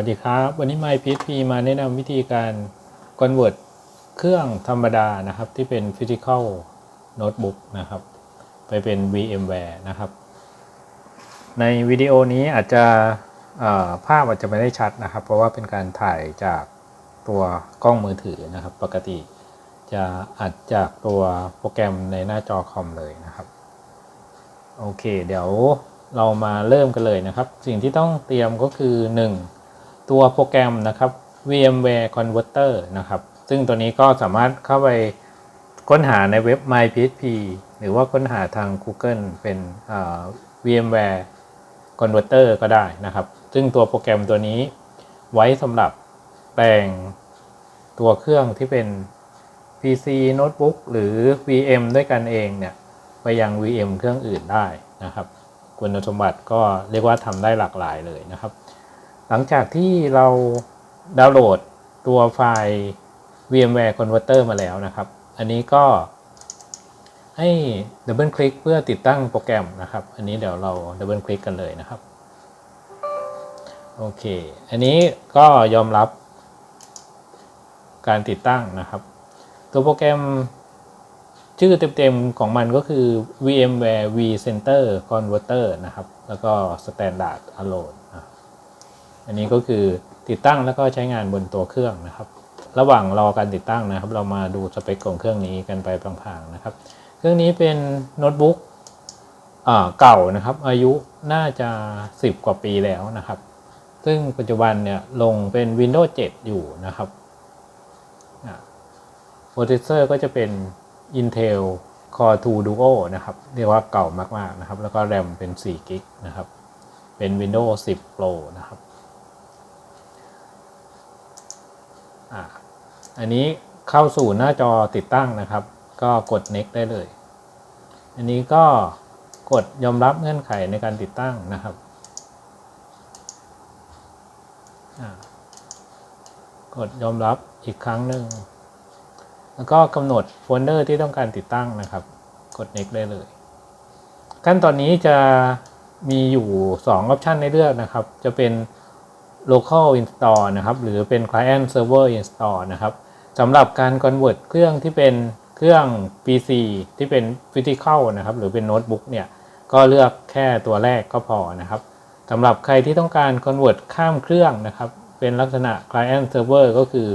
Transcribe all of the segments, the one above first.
สวัสดีครับ วันนี้ MyPSP มาแนะนำวิธีการ convert เครื่องธรรมดานะครับ ที่เป็น physical notebook นะครับ ไปเป็น VMware นะครับ ในวิดีโอนี้อาจจะภาพอาจจะไม่ได้ชัดนะครับ เพราะว่าเป็นการถ่ายจากตัวกล้องมือถือนะครับ ปกติจะอัดจากตัวโปรแกรมในหน้าจอคอมเลยนะครับ โอเค เดี๋ยวเรามาเริ่มกันเลยนะครับ สิ่งที่ต้องเตรียมก็คือ 1 ตัวโปรแกรมนะครับ VMware Converter นะครับ ซึ่งตัวนี้ก็สามารถเข้าไปค้นหาในเว็บ MyPSP หรือว่าค้นหาทาง Google เป็น VMware Converter ก็ได้นะครับ ซึ่งตัวโปรแกรมตัวนี้ไว้สำหรับแปลงตัวเครื่องที่เป็น PC Notebook หรือ VM ด้วยกันเองเนี่ย ไปยัง VM เครื่องอื่นได้นะครับ คุณสมบัติก็เรียกว่าทำได้หลากหลายเลยนะครับ หลังจากที่เราดาวน์โหลดตัวไฟล์ VMware Converter มาแล้วนะครับ อันนี้ก็ให้ดับเบิลคลิกเพื่อติดตั้งโปรแกรมนะครับ อันนี้เดี๋ยวเราดับเบิลคลิกกันเลยนะครับ โอเค อันนี้ก็ยอมรับการติดตั้งนะครับ ตัวโปรแกรมชื่อเต็มๆของมันก็คือ VMware vCenter Converter นะครับ แล้วก็ Standard Alone อันนี้ก็คือติดตั้งแล้วก็ใช้งานบนตัวเครื่องนะครับ ระหว่างรอการติดตั้งนะครับ เรามาดูสเปคของเครื่องนี้กันไปพลางๆนะครับ เครื่องนี้เป็นโน้ตบุ๊กเก่านะครับ อายุน่าจะ 10 กว่าปีแล้วนะครับ ซึ่งปัจจุบันเนี่ยลงเป็น Windows 7 อยู่นะครับโปรเซสเซอร์ก็จะเป็น Intel Core 2 Duo นะครับ เรียกว่าเก่ามากๆนะครับ แล้วก็ RAM เป็น4กิกนะครับ เป็น Windows 10 Pro นะครับอ่า อันนี้เข้าสู่หน้าจอติดตั้งนะครับ ก็กด next ได้เลย อันนี้ก็กดยอมรับเงื่อนไขในการติดตั้งนะครับ กดยอมรับอีกครั้งหนึ่ง แล้วก็กำหนดโฟลเดอร์ที่ต้องการติดตั้งนะครับ กด next ได้เลย ขั้นตอนนี้จะมีอยู่2ออปชันในเลือกนะครับ จะเป็น local install นะครับ หรือเป็น client server install นะครับสำหรับการ convert เครื่องที่เป็นเครื่อง PC ที่เป็น physical นะครับ หรือเป็นโน้ตบุ๊กเนี่ย ก็เลือกแค่ตัวแรกก็พอนะครับสำหรับใครที่ต้องการ convert ข้ามเครื่องนะครับ เป็นลักษณะ client server ก็คือ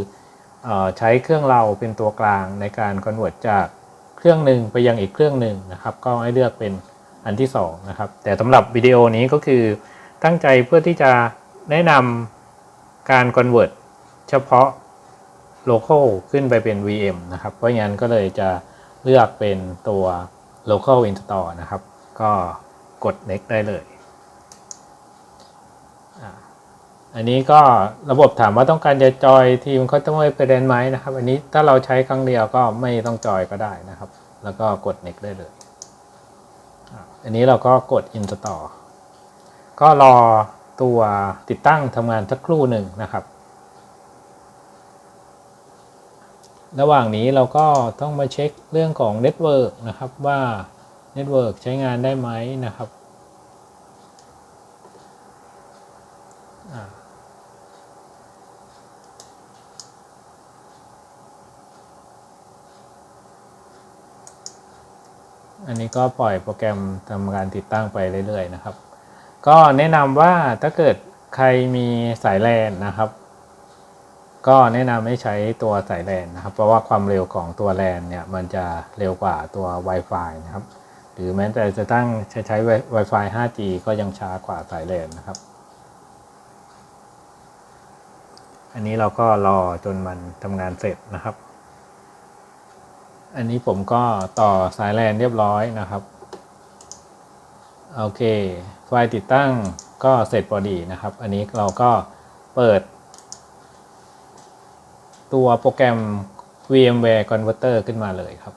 ใช้เครื่องเราเป็นตัวกลางในการ convert จากเครื่องหนึ่งไปยังอีกเครื่องหนึ่งนะครับ ก็ให้เลือกเป็นอันที่2นะครับ แต่สำหรับวิดีโอนี้ก็คือตั้งใจเพื่อที่จะ แนะนำการ convert เฉพาะ local ขึ้นไปเป็น VM นะครับ เพราะงั้นก็เลยจะเลือกเป็นตัว local install นะครับ ก็กด next ได้เลยอันนี้ก็ระบบถามว่าต้องการจะจอยทีมเขาต้องไปเดนไหมนะครับ อันนี้ถ้าเราใช้ครั้งเดียวก็ไม่ต้องจอยก็ได้นะครับ แล้วก็กด next ได้เลย อันนี้เราก็กด install ก็รอ ตัวติดตั้งทำงานสักครู่หนึ่งนะครับ ระหว่างนี้เราก็ต้องมาเช็คเรื่องของเน็ตเวิร์กนะครับว่าเน็ตเวิร์กใช้งานได้ไหมนะครับอันนี้ก็ปล่อยโปรแกรมทำการติดตั้งไปเรื่อยๆนะครับ ก็แนะนำว่าถ้าเกิดใครมีสายแลนนะครับ ก็แนะนำให้ใช้ตัวสายแลนนะครับ เพราะว่าความเร็วของตัวแลนเนี่ยมันจะเร็วกว่าตัว Wi-Fi นะครับ หรือแม้แต่จะตั้งใช้ใช้ Wi-Fi 5G ก็ยังช้ากว่าสายแลนนะครับ อันนี้เราก็รอจนมันทำงานเสร็จนะครับ อันนี้ผมก็ต่อสายแลนเรียบร้อยนะครับ โอเค ไฟล์ติดตั้งก็เสร็จพอดีนะครับ อันนี้เราก็เปิด ตัวโปรแกรม VMware Converter ขึ้นมาเลยครับ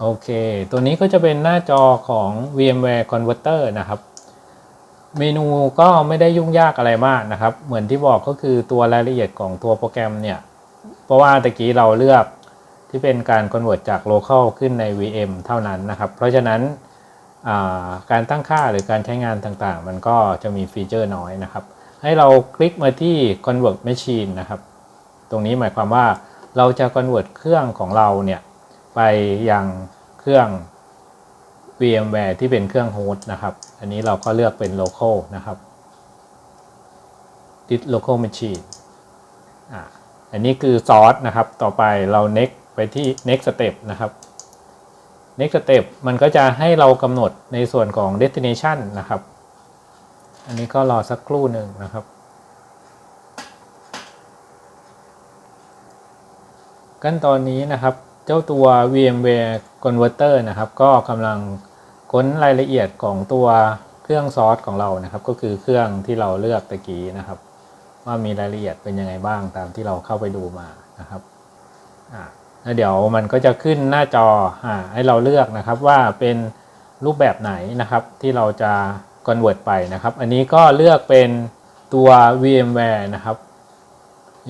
โอเค ตัวนี้ก็จะเป็นหน้าจอของ VMware Converter นะครับเมนูก็ไม่ได้ยุ่งยากอะไรมากนะครับ เหมือนที่บอกก็คือตัวรายละเอียดของตัวโปรแกรมเนี่ย เพราะว่าตะกี้เราเลือก ที่เป็นการ convert จาก local ขึ้นใน VM เท่านั้นนะครับ เพราะฉะนั้นาการตั้งค่าหรือการใช้งานต่างๆ มันก็จะมีฟีเจอร์น้อยนะครับ ให้เราคลิกมาที่ convert machine นะครับ ตรงนี้หมายความว่าเราจะ convert เครื่องของเราเนี่ยไปยังเครื่อง VMware ที่เป็นเครื่องโฮสต์นะครับ อันนี้เราก็เลือกเป็น local นะครับ this local machine อ่าอันนี้คือ source นะครับ ต่อไปเรา next ไปที่ next step นะครับ next step มันก็จะให้เรากำหนดในส่วนของ destination นะครับ อันนี้ก็รอสักครู่หนึ่งนะครับ ขั้นตอนนี้นะครับเจ้าตัว VMware Converter นะครับ ก็กำลังค้นรายละเอียดของตัวเครื่องซอสของเรานะครับ ก็คือเครื่องที่เราเลือกตะกี้นะครับ ว่ามีรายละเอียดเป็นยังไงบ้างตามที่เราเข้าไปดูมานะครับอ่า เดี๋ยวมันก็จะขึ้นหน้าจออ่าให้เราเลือกนะครับว่าเป็นรูปแบบไหนนะครับ ที่เราจะ convert ไปนะครับ อันนี้ก็เลือกเป็นตัว VMware นะครับ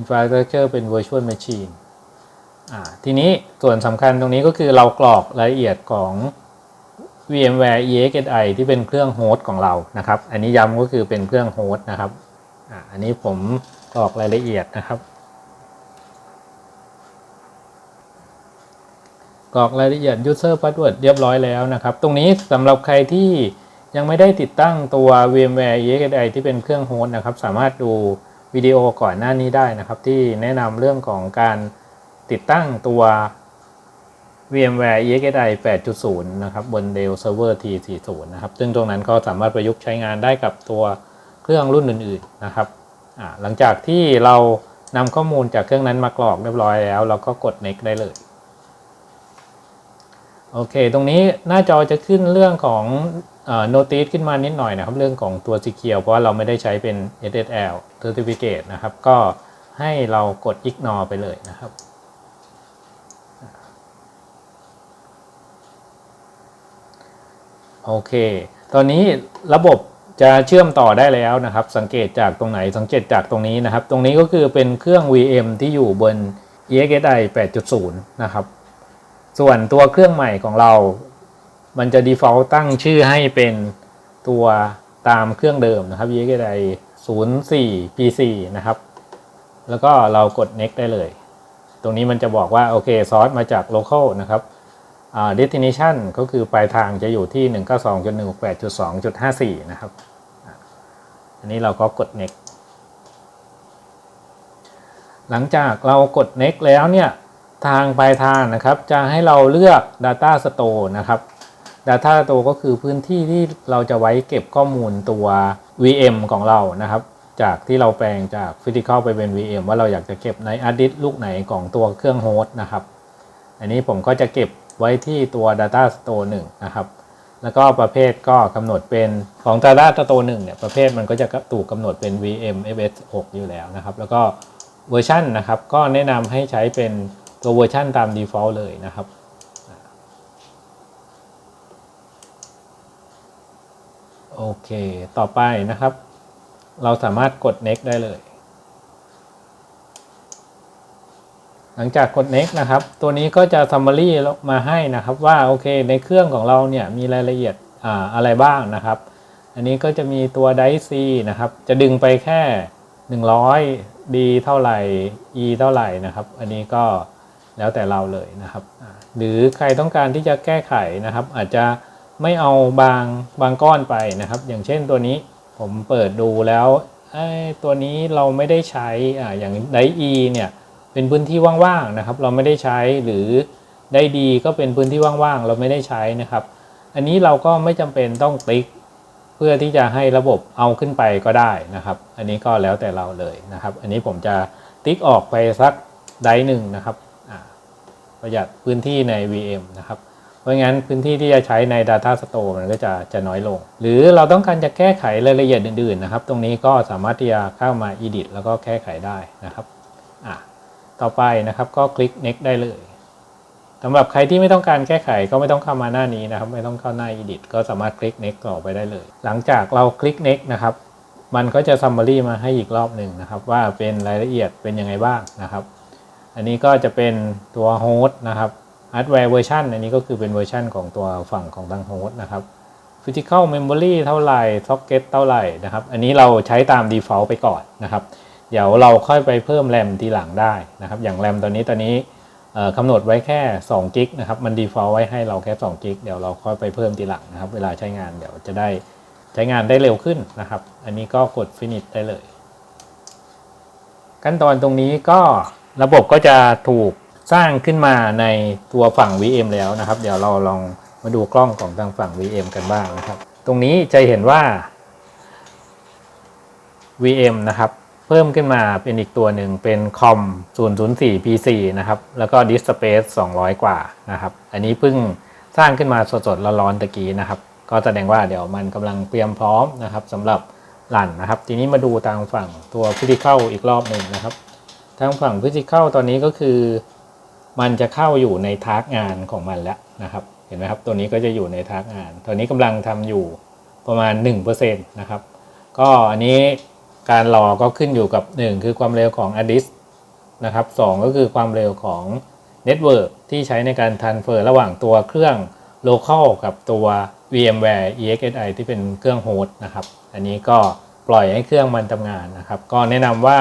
Infrastructure เป็น Virtual Machine อ่าทีนี้ส่วนสำคัญตรงนี้ก็คือเรากรอกรายละเอียดของ VMware EXI ที่เป็นเครื่องโฮสต์ของเรานะครับ อันนี้ย้ำก็คือเป็นเครื่องโฮสต์นะครับ อ่าอันนี้ผมกรอกรายละเอียดนะครับ กรอกรายละเอียด user password เรียบร้อยแล้วนะครับ ตรงนี้สำหรับใครที่ยังไม่ได้ติดตั้งตัว VMware EXI ที่เป็นเครื่องโฮสต์นะครับ สามารถดูวิดีโอก่อนหน้านี้ได้นะครับ ที่แนะนำเรื่องของการติดตั้งตัว VMware EXI 8.0 นะครับ บน Dell Server T40 นะครับ ซึ่งตรงนั้นก็สามารถประยุกต์ใช้งานได้กับตัวเครื่องรุ่นอื่นๆนะครับหลังจากที่เรานำข้อมูลจากเครื่องนั้นมากรอกเรียบร้อยแล้ว เราก็กด next ได้เลย โอเค ตรงนี้หน้าจอจะขึ้นเรื่องของเอ่อ notice ขึ้นมานิดหน่อยนะครับ เรื่องของตัว secure เพราะว่าเราไม่ได้ใช้เป็น SSL certificate นะครับ ก็ให้เรากด ignore ไปเลยนะครับโอเค ตอนนี้ระบบจะเชื่อมต่อได้แล้วนะครับ สังเกตจากตรงไหน สังเกตจากตรงนี้นะครับ ตรงนี้ก็คือเป็นเครื่อง VM ที่อยู่บน EXI 8.0 นะครับ ส่วนตัวเครื่องใหม่ของเรา มันจะ default ตั้งชื่อให้เป็นตัวตามเครื่องเดิมนะครับ EXI 04 PC นะครับ แล้วก็เรากด next ได้เลย ตรงนี้มันจะบอกว่า โอเคซอสมาจาก local นะครับ destination ก็คือปลายทางจะอยู่ที่ 192.168.2.54 นะครับ อันนี้เราก็กด next หลังจากเรากด next แล้วเนี่ย ทางปลายทางนะครับ จะให้เราเลือก data store นะครับ data store ก็คือพื้นที่ที่เราจะไว้เก็บข้อมูลตัว VM ของเรานะครับ จากที่เราแปลงจาก physical ไปเป็น VM ว่าเราอยากจะเก็บใน a d d i s ลูกไหนของตัวเครื่องโฮสต์นะครับ อันนี้ผมก็จะเก็บไว้ที่ตัว Data Store 1 นะครับ แล้วก็ประเภทก็กำหนดเป็นของ Data Store 1เนี่ยประเภทมันก็จะถูกกำหนดเป็น VM FS 6 อยู่แล้วนะครับ แล้วก็เวอร์ชันนะครับก็แนะนำให้ใช้เป็น ตัวเวอร์ชันตาม default เลยนะครับโอเค ต่อไปนะครับ เราสามารถกด next ได้เลย หลังจากกด next นะครับ ตัวนี้ก็จะ summary มาให้นะครับว่าโอเค ในเครื่องของเราเนี่ยมีรายละเอียดอ่าอะไรบ้างนะครับ อันนี้ก็จะมีตัว dice นะครับ จะดึงไปแค่ 100 D เท่าไหร่ E เท่าไหร่นะครับ อันนี้ก็ แล้วแต่เราเลยนะครับ หรือใครต้องการที่จะแก้ไขนะครับ อาจจะไม่เอาบางบางก้อนไปนะครับ อย่างเช่นตัวนี้ผมเปิดดูแล้วไอ้ตัวนี้เราไม่ได้ใช้ออย่าง dice E เนี่ยเป็นพื้นที่ว่างๆนะครับ เราไม่ได้ใช้หรือไดดีก็เป็นพื้นที่ว่างๆ เราไม่ได้ใช้นะครับ อันนี้เราก็ไม่จำเป็นต้องติ๊กเพื่อที่จะให้ระบบเอาขึ้นไปก็ได้นะครับ อันนี้ก็แล้วแต่เราเลยนะครับ อันนี้ผมจะติ๊กออกไปสักไดหนึ่งนะครับ ประหยัดพื้นที่ใน VM นะครับ เพราะงั้นพื้นที่ที่จะใช้ใน Data Store มันก็จะจะน้อยลง หรือเราต้องการจะแก้ไขรายละเอียดอื่นๆนะครับ ตรงนี้ก็สามารถที่จะเข้ามา edit แล้วก็แก้ไขได้นะครับอะต่อไปนะครับก็คลิก next ได้เลยสำหรับใครที่ไม่ต้องการแก้ไขก็ไม่ต้องเข้ามาหน้านี้นะครับ ไม่ต้องเข้าหน้า edit ก็สามารถคลิก next ต่อไปได้เลย หลังจากเราคลิก next นะครับ มันก็จะ summary มาให้อีกรอบหนึ่งนะครับ ว่าเป็นรายละเอียดเป็นยังไงบ้างนะครับ อันนี้ก็จะเป็นตัว host นะครับ hardware version อันนี้ก็คือเป็นเวอร์ชันของตัวฝั่งของทาง host นะครับ physical memory เท่าไหร่ socket เท่าไหร่นะครับ อันนี้เราใช้ตาม default ไปก่อนนะครับ เดี๋ยวเราค่อยไปเพิ่มแรมทีหลังได้นะครับ อย่างแรมตัวนี้ตอนนี้เอ่อกำหนดไว้แค่2กิกนะครับมัน default ไว้ให้เราแค่2กิกเดี๋ยวเราค่อยไปเพิ่มทีหลังนะครับ เวลาใช้งานเดี๋ยวจะได้ใช้งานได้เร็วขึ้นนะครับ อันนี้ก็กด finish ได้เลย ขั้นตอนตรงนี้ก็ ระบบก็จะถูกสร้างขึ้นมาในตัวฝั่ง VM แล้วนะครับ เดี๋ยวเราลองมาดูกล้องของทางฝั่ง VM กันบ้างนะครับ ตรงนี้จะเห็นว่า VM นะครับ เพิ่มขึ้นมาเป็นอีกตัวหนึ่งเป็นคอม004 PC นะครับ แล้วก็ Disk Space 200 กว่านะครับ อันนี้เพิ่งสร้างขึ้นมาสดๆร้อนๆตะกี้นะครับ ก็แสดงว่าเดี๋ยวมันกำลังเตรียมพร้อมนะครับสำหรับรันนะครับ ทีนี้มาดูทางฝั่งตัว Physical อีกรอบหนึ่งนะครับ ทางฝั่ง Physical ตอนนี้ก็คือ มันจะเข้าอยู่ในทาร์กงานของมันแล้วนะครับ เห็นไหมครับตัวนี้ก็จะอยู่ในทาร์กงาน ตอนนี้กำลังทำอยู่ประมาณ 1%นะครับ ก็อันนี้การรอก็ขึ้นอยู่กับ 1 คือความเร็วของ a d i s นะครับ2ก็คือความเร็วของ Network ที่ใช้ในการ transfer ระหว่างตัวเครื่อง local กับตัว VMware EXSI ที่เป็นเครื่องโฮสต์นะครับ อันนี้ก็ปล่อยให้เครื่องมันทำงานนะครับ ก็แนะนำว่า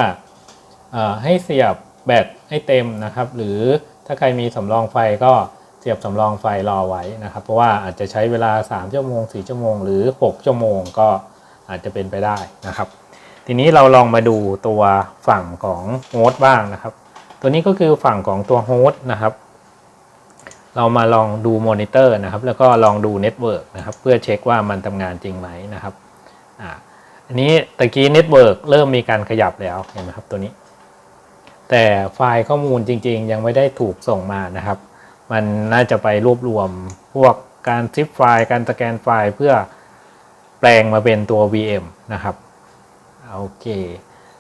ให้เสียบแบตให้เต็มนะครับ หรือถ้าใครมีสำรองไฟก็เสียบสำรองไฟรอไว้นะครับ เพราะว่าอาจจะใช้เวลา 3 ชั่วโมง 4 ชั่วโมง หรือ 6 ชั่วโมงก็อาจจะเป็นไปได้นะครับ ทีนี้เราลองมาดูตัวฝั่งของโฮสต์บ้างนะครับ ตัวนี้ก็คือฝั่งของตัวโฮสต์นะครับ เรามาลองดูมอนิเตอร์นะครับ แล้วก็ลองดูเน็ตเวิร์กนะครับ เพื่อเช็คว่ามันทำงานจริงไหมนะครับ อ่า อันนี้ตะกี้เน็ตเวิร์กเริ่มมีการขยับแล้วเห็นไหมครับตัวนี้ แต่ไฟล์ข้อมูลจริง ๆ ยังไม่ได้ถูกส่งมานะครับ มันน่าจะไปรวบรวมพวกการซิปไฟล์ การสแกนไฟล์เพื่อแปลงมาเป็นตัว VM นะครับโอเค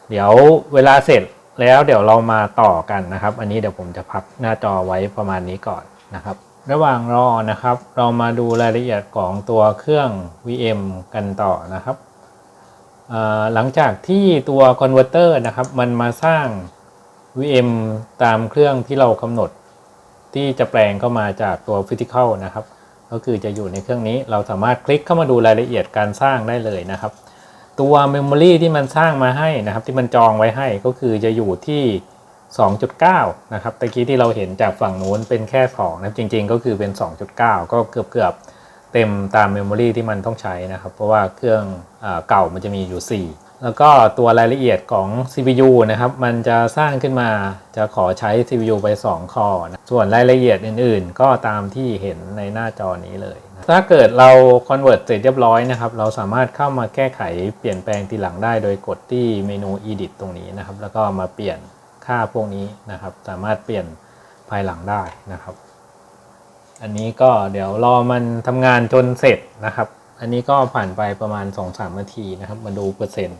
เดี๋ยวเวลาเสร็จแล้วเดี๋ยวเรามาต่อกันนะครับ อันนี้เดี๋ยวผมจะพักหน้าจอไว้ประมาณนี้ก่อนนะครับ ระหว่างรอนะครับ เรามาดูรายละเอียดของตัวเครื่อง VM กันต่อนะครับหลังจากที่ตัวคอนเวอร์เตอร์นะครับ มันมาสร้าง VM ตามเครื่องที่เรากำหนด ที่จะแปลงเข้ามาจากตัว Physical นะครับ ก็คือจะอยู่ในเครื่องนี้เราสามารถคลิกเข้ามาดูรายละเอียดการสร้างได้เลยนะครับ ตัว Memory ที่มันสร้างมาให้นะครับ ที่มันจองไว้ให้ก็คือจะอยู่ที่ 2.9 นะครับตะกี้ที่เราเห็นจากฝั่งนู้นเป็นแค่ 2 นะจริงๆ ก็คือเป็น 2.9 ก็เกือบๆเต็มตาม Memory ที่มันต้องใช้นะครับ เพราะว่าเครื่องอเก่ามันจะมีอยู่ 4 แล้วก็ตัวรายละเอียดของ CPU นะครับ มันจะสร้างขึ้นมาจะขอใช้ CPU ไป 2 คอนะส่วนรายละเอียดอื่นๆ ก็ตามที่เห็นในหน้าจอนี้เลยนะถ้าเกิดเรา convert เสร็จเรียบร้อยนะครับ เราสามารถเข้ามาแก้ไขเปลี่ยนแปลงทีหลังได้โดยกดที่เมนู edit ตรงนี้นะครับ แล้วก็มาเปลี่ยนค่าพวกนี้นะครับ สามารถเปลี่ยนภายหลังได้นะครับ อันนี้ก็เดี๋ยวรอมันทำงานจนเสร็จนะครับ อันนี้ก็ผ่านไปประมาณ 2-3 นาทีนะครับ มาดูเปอร์เซ็นต์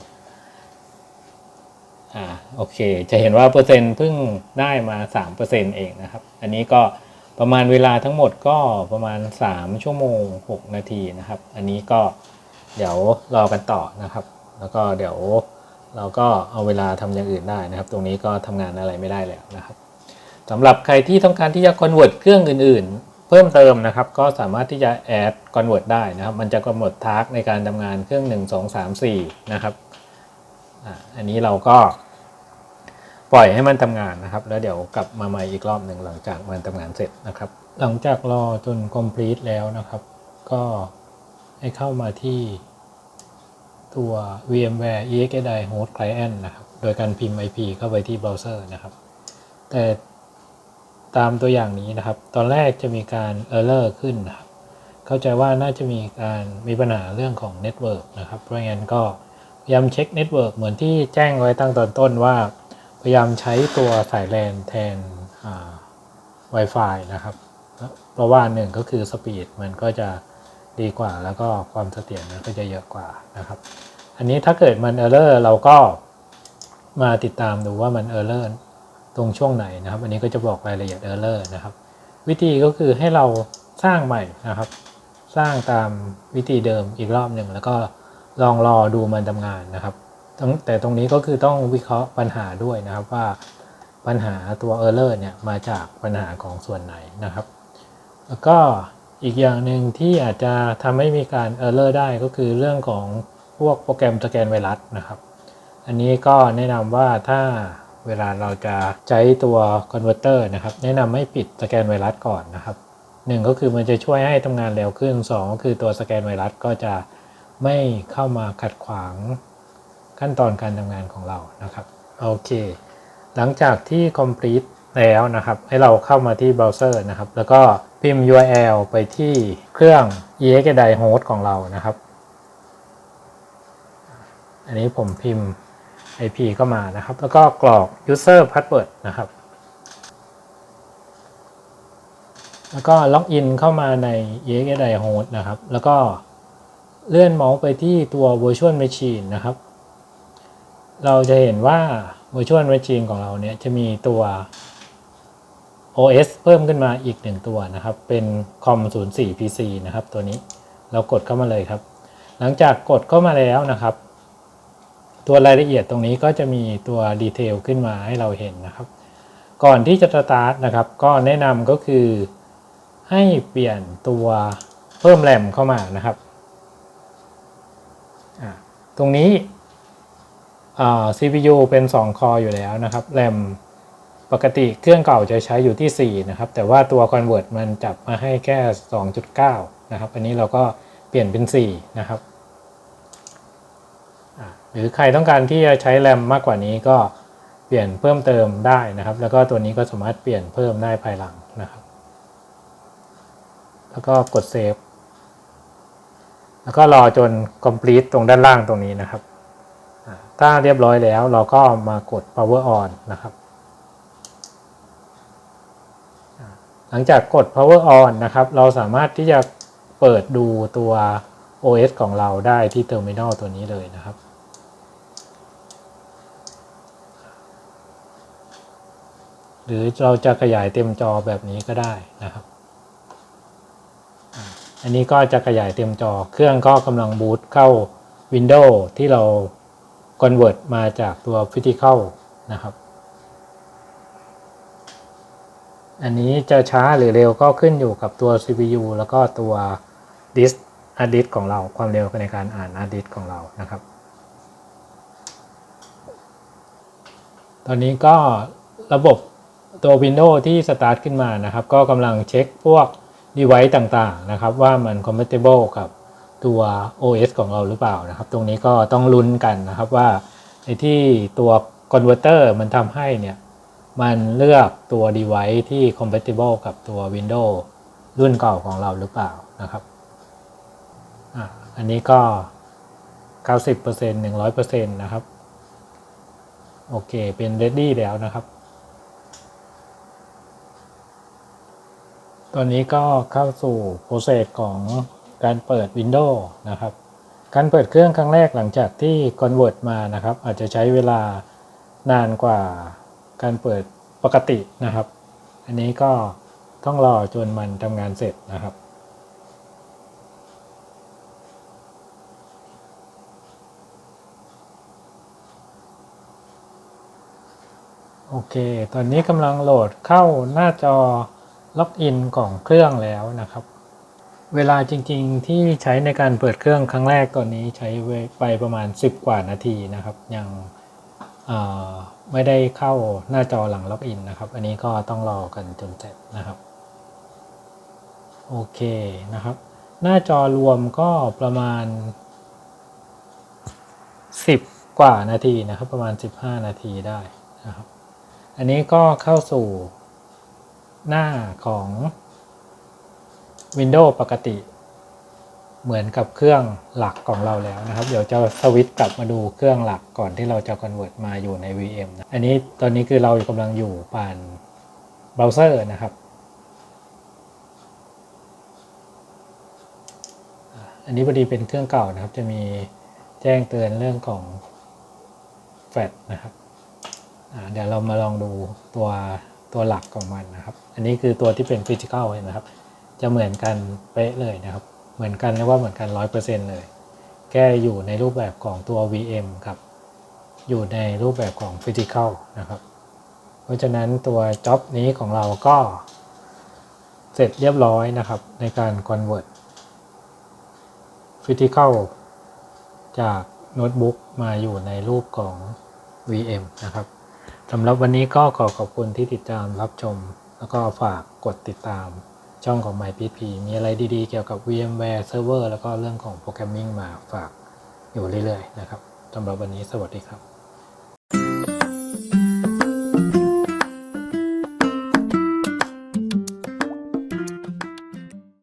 อ่าโอเค จะเห็นว่าเปอร์เซ็นต์เพิ่งได้มา3%เปอร์เซ็นต์เองนะครับ อันนี้ก็ประมาณเวลาทั้งหมดก็ประมาณ 3 ชั่วโมง 6 นาทีนะครับ อันนี้ก็เดี๋ยวรอกันต่อนะครับ แล้วก็เดี๋ยวเราก็เอาเวลาทำอย่างอื่นได้นะครับ ตรงนี้ก็ทำงานอะไรไม่ได้แล้วนะครับสำหรับใครที่ต้องการที่จะ convert เครื่องอื่น ๆ เพิ่มเติมนะครับก็สามารถที่จะ add convert ได้นะครับ มันจะกำหนดทาร์กในการทำงานเครื่อง 1 2 3 4 นะครับอันนี้เราก็ปล่อยให้มันทำงานนะครับ แล้วเดี๋ยวกลับมาใหม่อีกรอบหนึ่งหลังจากมันทำงานเสร็จนะครับ หลังจากรอจน complete แล้วนะครับ ก็ให้เข้ามาที่ตัว VMware EXI Host Client นะครับ โดยการพิมพ์ IP เข้าไปที่เบราว์เซอร์นะครับ แต่ ตามตัวอย่างนี้นะครับ ตอนแรกจะมีการ Error ขึ้นนะครับ เข้าใจว่าน่าจะมีการมีปัญหาเรื่องของเน็ตเวิร์กนะครับ เพราะงั้นก็พยายามเช็คเน็ตเวิร์กเหมือนที่แจ้งไว้ตั้งตอนต้นว่า พยายามใช้ตัวสายแลนแทนอ่า Wi-Fi นะครับ เพราะว่าหนึ่งก็คือสปีดมันก็จะดีกว่า แล้วก็ความเสถียรมันก็จะเยอะกว่านะครับ อันนี้ถ้าเกิดมัน Error เราก็มาติดตามดูว่ามัน Error ตรงช่วงไหนนะครับ อันนี้ก็จะบอกรายละเอียด Error นะครับ วิธีก็คือให้เราสร้างใหม่นะครับ สร้างตามวิธีเดิมอีกรอบหนึ่งแล้วก็ลองรอดูมันทำงานนะครับแต่ตรงนี้ก็คือต้องวิเคราะห์ปัญหาด้วยนะครับว่าปัญหาตัว Error เนี่ยมาจากปัญหาของส่วนไหนนะครับ แล้วก็อีกอย่างหนึ่งที่อาจจะทำให้มีการ Error ได้ก็คือเรื่องของพวกโปรแกรมสแกนไวรัสนะครับ อันนี้ก็แนะนำว่าถ้า เวลาเราจะใช้ตัว Converter นะครับ แนะนำให้ปิดสแกนไวรัสก่อนนะครับหนึ่งก็คือมันจะช่วยให้ทำงานเร็วขึ้นสองก็คือตัวสแกนไวรัสก็จะไม่เข้ามาขัดขวางขั้นตอนการทำงานของเรานะครับโอเค หลังจากที่ complete แล้วนะครับ ให้เราเข้ามาที่เบราว์เซอร์นะครับ แล้วก็พิมพ์ URL ไปที่เครื่อง EXID host ของเรานะครับ อันนี้ผมพิมพ์ IP เข้ามานะครับ แล้วก็กรอก user password นะครับ แล้วก็ล็อกอินเข้ามาใน EXI host นะครับ แล้วก็เลื่อนเมาส์ไปที่ตัว virtual machine นะครับ เราจะเห็นว่า virtual machine ของเราเนี่ยจะมีตัว OS เพิ่มขึ้นมาอีกหนึ่งตัวนะครับ เป็น com 0 4 PC นะครับ ตัวนี้ เรากดเข้ามาเลยครับ หลังจากกดเข้ามาแล้วนะครับ ตัวรายละเอียดตรงนี้ก็จะมีตัวดีเทลขึ้นมาให้เราเห็นนะครับ ก่อนที่จะสตาร์ทนะครับ ก็แนะนำก็คือ ให้เปลี่ยนตัวเพิ่มแรมเข้ามานะครับ ตรงนี้ CPU เป็น 2 คออยู่แล้วนะครับแรมปกติเครื่องเก่าจะใช้อยู่ที่ 4 นะครับ แต่ว่าตัว Convert มันจับมาให้แค่ 2.9 นะครับ อันนี้เราก็เปลี่ยนเป็น 4 นะครับ หรือใครต้องการที่จะใช้แรมมากกว่านี้ก็เปลี่ยนเพิ่มเติมได้นะครับ แล้วก็ตัวนี้ก็สามารถเปลี่ยนเพิ่มได้ภายหลังนะครับ แล้วก็กดเซฟแล้วก็รอจน complete ตรงด้านล่างตรงนี้นะครับ ถ้าเรียบร้อยแล้วเราก็มากด power on นะครับ หลังจากกด power on นะครับ เราสามารถที่จะเปิดดูตัว OS ของเราได้ที่ terminal ตัวนี้เลยนะครับ หรือเราจะขยายเต็มจอแบบนี้ก็ได้นะครับ อันนี้ก็จะขยายเต็มจอ เครื่องก็กำลังบูตเข้า Windows ที่เรา convert มาจากตัว physical นะครับ อันนี้จะช้าหรือเร็วก็ขึ้นอยู่กับตัว CPU แล้วก็ตัว disk hard disk ของเราความเร็วในการอ่าน hard disk ของเรานะครับ ตอนนี้ก็ระบบ ตัว Windows ที่สตาร์ทขึ้นมานะครับ ก็กำลังเช็คพวก device ต่างๆนะครับ ว่ามัน compatible กับตัว OS ของเราหรือเปล่านะครับ ตรงนี้ก็ต้องลุ้นกันนะครับว่าไอ้ที่ตัว converter มันทำให้เนี่ยมันเลือกตัว device ที่ compatible กับตัว Windows รุ่นเก่าของเราหรือเปล่านะครับออันนี้ก็ 90% 100%นะครับ โอเค เป็น ready แล้วนะครับ ตอนนี้ก็เข้าสู่ process ของการเปิด Windows นะครับ การเปิดเครื่องครั้งแรกหลังจากที่ convert มานะครับ อาจจะใช้เวลานานกว่าการเปิดปกตินะครับ อันนี้ก็ต้องรอจนมันทำงานเสร็จนะครับโอเค ตอนนี้กำลังโหลดเข้าหน้าจอ ล็อกอินของเครื่องแล้วนะครับ เวลาจริงๆที่ใช้ในการเปิดเครื่องครั้งแรกตอนนี้ใช้ไปประมาณ 10 กว่านาทีนะครับ ยังไม่ได้เข้าหน้าจอหลังล็อกอินนะครับ อันนี้ก็ต้องรอกันจนเสร็จนะครับโอเคนะครับ หน้าจอรวมก็ประมาณ 10 กว่านาทีนะครับ ประมาณ 15 นาทีได้นะครับ อันนี้ก็เข้าสู่ หน้าของ Windows ปกติ เหมือนกับเครื่องหลักของเราแล้วนะครับ เดี๋ยวจะสวิตช์กลับมาดูเครื่องหลักก่อนที่เราจะ convert มาอยู่ใน VM นะอันนี้ตอนนี้คือเรากำลังอยู่ผ่านเบราว์เซอร์นะครับ อันนี้พอดีเป็นเครื่องเก่านะครับ จะมีแจ้งเตือนเรื่องของแฟลชนะครับเดี๋ยวเรามาลองดูตัว ตัวหลักของมันนะครับ อันนี้คือตัวที่เป็นฟิสิกอลเห็นไหมครับ จะเหมือนกันเป๊ะเลยนะครับ เหมือนกันเรียกว่าเหมือนกันร้อยเปอร์เซ็นเลย แค่อยู่ในรูปแบบของตัว VM กับอยู่ในรูปแบบของฟิสิกอลนะครับ เพราะฉะนั้นตัวจ็อบนี้ของเราก็เสร็จเรียบร้อยนะครับ ในการ convert physical จากโน้ตบุ๊กมาอยู่ในรูปของ VM นะครับ สำหรับวันนี้ก็ขอขอบคุณที่ติดตามรับชม แล้วก็ฝากกดติดตามช่องของ MyPP มีอะไรดีๆ เกี่ยวกับ VMware Server แล้วก็เรื่องของโปรแกรมมิ่งมาฝากอยู่เรื่อยๆนะครับสำหรับวันนี้สวัสดีครับ